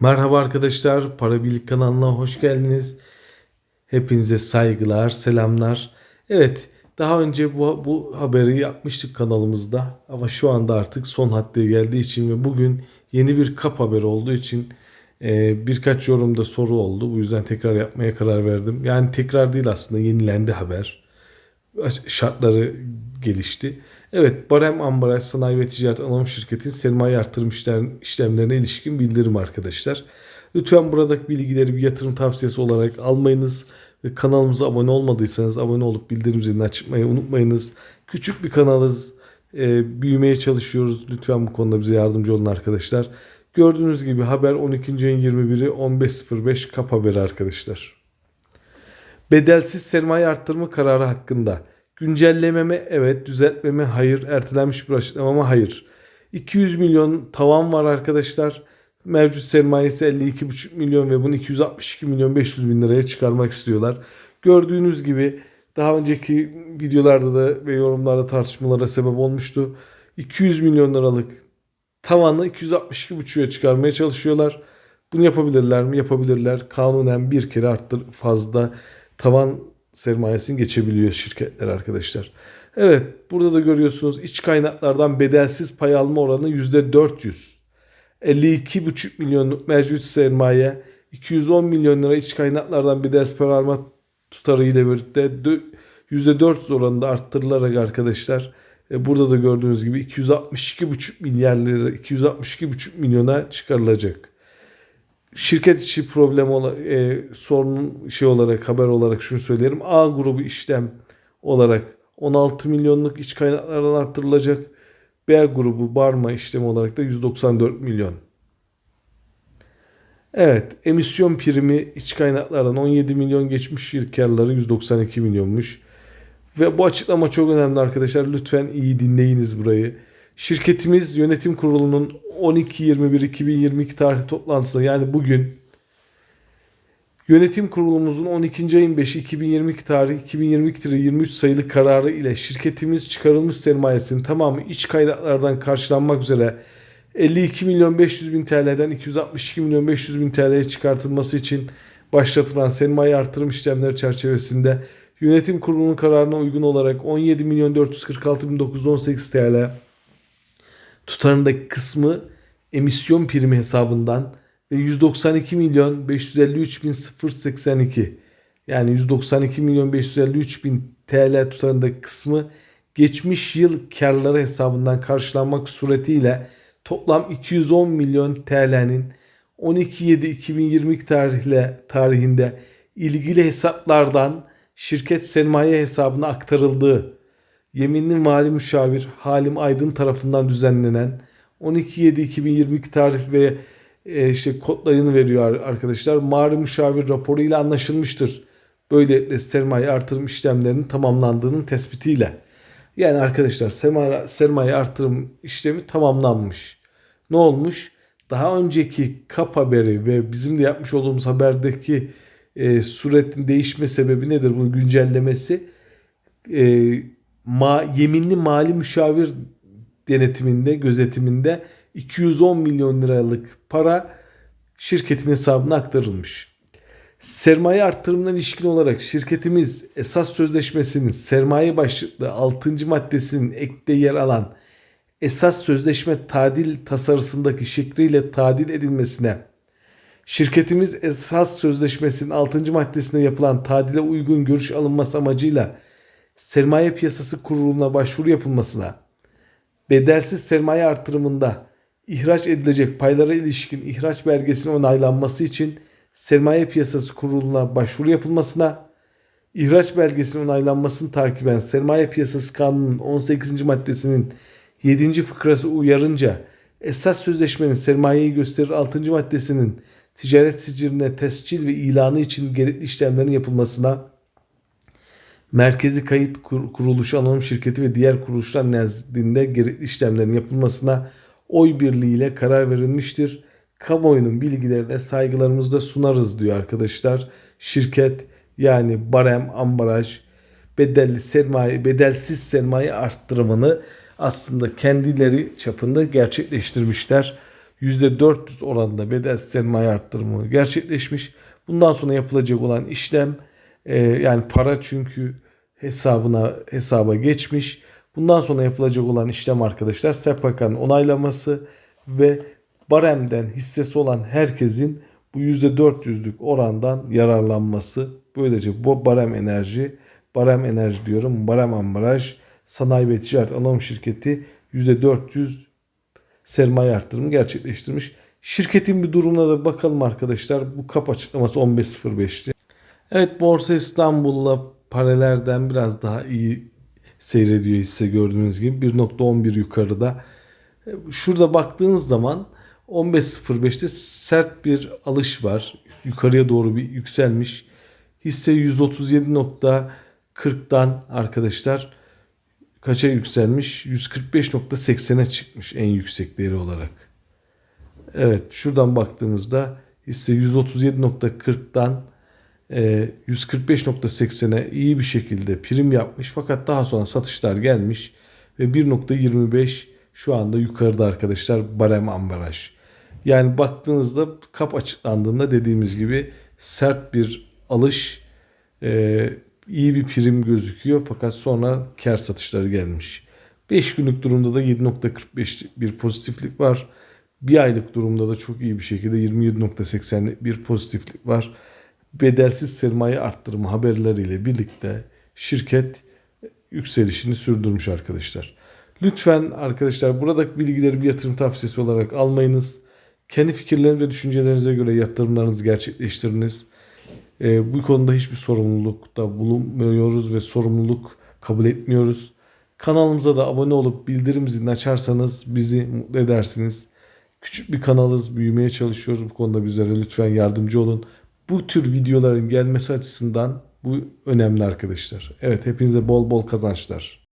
Merhaba arkadaşlar, Para Birlik kanalına hoş geldiniz. Hepinize saygılar, selamlar. Evet, daha önce bu, bu haberi yapmıştık kanalımızda. Ama şu anda artık son haddeye geldiği için ve bugün yeni bir kap haberi olduğu için e, birkaç yorumda soru oldu. Bu yüzden tekrar yapmaya karar verdim. Yani tekrar değil aslında yenilendi haber. Şartları gelişti. Evet, Barem Ambalaj Sanayi ve Ticaret Anonim Şirketi'nin sermaye artırım işlem, işlemlerine ilişkin bildirim arkadaşlar. Lütfen buradaki bilgileri bir yatırım tavsiyesi olarak almayınız ve kanalımıza abone olmadıysanız abone olup bildirim zilini açmayı unutmayınız. Küçük bir kanalız. E, büyümeye çalışıyoruz. Lütfen bu konuda bize yardımcı olun arkadaşlar. Gördüğünüz gibi haber 12. ayın 21'i 15.05 kap haberi arkadaşlar. Bedelsiz sermaye arttırma kararı hakkında güncellememe evet, düzeltmeme hayır, ertelenmiş bir açıklamama hayır. 200 milyon tavan var arkadaşlar. Mevcut sermayesi 52,5 milyon ve bunu 262 milyon 500 bin liraya çıkarmak istiyorlar. Gördüğünüz gibi daha önceki videolarda da ve yorumlarda tartışmalara sebep olmuştu. 200 milyon liralık tavanı 262,5'a çıkarmaya çalışıyorlar. Bunu yapabilirler mi? Yapabilirler. Kanunen bir kere arttır fazla tavan sermayesini geçebiliyor şirketler arkadaşlar. Evet burada da görüyorsunuz iç kaynaklardan bedelsiz pay alma oranı %400. 52,5 milyonluk mevcut sermaye 210 milyon lira iç kaynaklardan bedelsiz pay alma tutarı ile birlikte %400 oranında arttırılarak arkadaşlar e, burada da gördüğünüz gibi 262,5 milyar lira 262,5 milyona çıkarılacak şirket içi problem ola, e, sorunun şey olarak haber olarak şunu söylerim. A grubu işlem olarak 16 milyonluk iç kaynaklardan arttırılacak. B grubu barma işlemi olarak da 194 milyon. Evet, emisyon primi iç kaynaklardan 17 milyon geçmiş karları 192 milyonmuş. Ve bu açıklama çok önemli arkadaşlar. Lütfen iyi dinleyiniz burayı. Şirketimiz yönetim kurulunun 12-21-2022 tarih toplantısında yani bugün yönetim kurulumuzun 12. ayın 5'i 2022 tarih 2022 23 sayılı kararı ile şirketimiz çıkarılmış sermayesinin tamamı iç kaynaklardan karşılanmak üzere 52 milyon 500 bin TL'den 262 milyon 500 bin TL'ye çıkartılması için başlatılan sermaye artırım işlemleri çerçevesinde yönetim kurulunun kararına uygun olarak 17 milyon 446 bin 918 TL tutarındaki kısmı emisyon primi hesabından ve 192 milyon 553 bin 082 yani 192 milyon 553 bin TL tutarındaki kısmı geçmiş yıl karları hesabından karşılanmak suretiyle toplam 210 milyon TL'nin 12.7.2022 tarihle tarihinde ilgili hesaplardan şirket sermaye hesabına aktarıldığı yeminli mali müşavir Halim Aydın tarafından düzenlenen 12.7.2022 tarih ve e, işte kodlarını veriyor arkadaşlar. Mali müşavir raporu ile anlaşılmıştır. Böylelikle sermaye artırım işlemlerinin tamamlandığının tespitiyle. Yani arkadaşlar sermaye, sermaye artırım işlemi tamamlanmış. Ne olmuş? Daha önceki kap haberi ve bizim de yapmış olduğumuz haberdeki e, suretin değişme sebebi nedir? Bunun güncellemesi e, ma, yeminli mali müşavir denetiminde, gözetiminde 210 milyon liralık para şirketin hesabına aktarılmış. Sermaye arttırımına ilişkin olarak şirketimiz esas sözleşmesinin sermaye başlıklı 6. maddesinin ekte yer alan esas sözleşme tadil tasarısındaki şekliyle tadil edilmesine, şirketimiz esas sözleşmesinin 6. maddesine yapılan tadile uygun görüş alınması amacıyla sermaye piyasası kuruluna başvuru yapılmasına, bedelsiz sermaye artırımında ihraç edilecek paylara ilişkin ihraç belgesinin onaylanması için sermaye piyasası kuruluna başvuru yapılmasına, ihraç belgesinin onaylanmasını takiben sermaye piyasası kanunun 18. maddesinin 7. fıkrası uyarınca esas sözleşmenin sermayeyi gösterir 6. maddesinin ticaret sicirine tescil ve ilanı için gerekli işlemlerin yapılmasına, Merkezi Kayıt Kuruluşu Anonim Şirketi ve diğer kuruluşlar nezdinde gerekli işlemlerin yapılmasına oy birliğiyle karar verilmiştir. Kamuoyunun bilgilerine saygılarımızı sunarız diyor arkadaşlar. Şirket yani barem, ambalaj, bedelli sermaye, bedelsiz sermaye arttırımını aslında kendileri çapında gerçekleştirmişler. %400 oranında bedelsiz sermaye arttırımı gerçekleşmiş. Bundan sonra yapılacak olan işlem e, yani para çünkü hesabına hesaba geçmiş. Bundan sonra yapılacak olan işlem arkadaşlar SEPAK'ın onaylaması ve baremden hissesi olan herkesin bu %400'lük orandan yararlanması. Böylece bu barem enerji, barem enerji diyorum, barem ambalaj, sanayi ve ticaret anonim şirketi %400 sermaye arttırımı gerçekleştirmiş. Şirketin bir durumuna da bakalım arkadaşlar. Bu kap açıklaması 15.05'ti. Evet Borsa İstanbul'la parelerden biraz daha iyi seyrediyor hisse gördüğünüz gibi 1.11 yukarıda. Şurada baktığınız zaman 15.05'te sert bir alış var. Yukarıya doğru bir yükselmiş. Hisse 137.40'dan arkadaşlar kaça yükselmiş? 145.80'e çıkmış en yüksek değeri olarak. Evet şuradan baktığımızda hisse 137.40'dan e, 145.80'e iyi bir şekilde prim yapmış. Fakat daha sonra satışlar gelmiş ve 1.25 şu anda yukarıda arkadaşlar barem ambalaj. Yani baktığınızda kap açıklandığında dediğimiz gibi sert bir alış e, iyi bir prim gözüküyor fakat sonra kar satışları gelmiş. 5 günlük durumda da 7.45 bir pozitiflik var. Bir aylık durumda da çok iyi bir şekilde 27.80'lik bir pozitiflik var. Bedelsiz sermaye arttırma haberleriyle birlikte şirket yükselişini sürdürmüş arkadaşlar. Lütfen arkadaşlar buradaki bilgileri bir yatırım tavsiyesi olarak almayınız. Kendi fikirleriniz ve düşüncelerinize göre yatırımlarınızı gerçekleştiriniz. Ee, bu konuda hiçbir sorumlulukta bulunmuyoruz ve sorumluluk kabul etmiyoruz. Kanalımıza da abone olup bildirim zilini açarsanız bizi mutlu edersiniz. Küçük bir kanalız, büyümeye çalışıyoruz. Bu konuda bizlere lütfen yardımcı olun. Bu tür videoların gelmesi açısından bu önemli arkadaşlar. Evet hepinize bol bol kazançlar.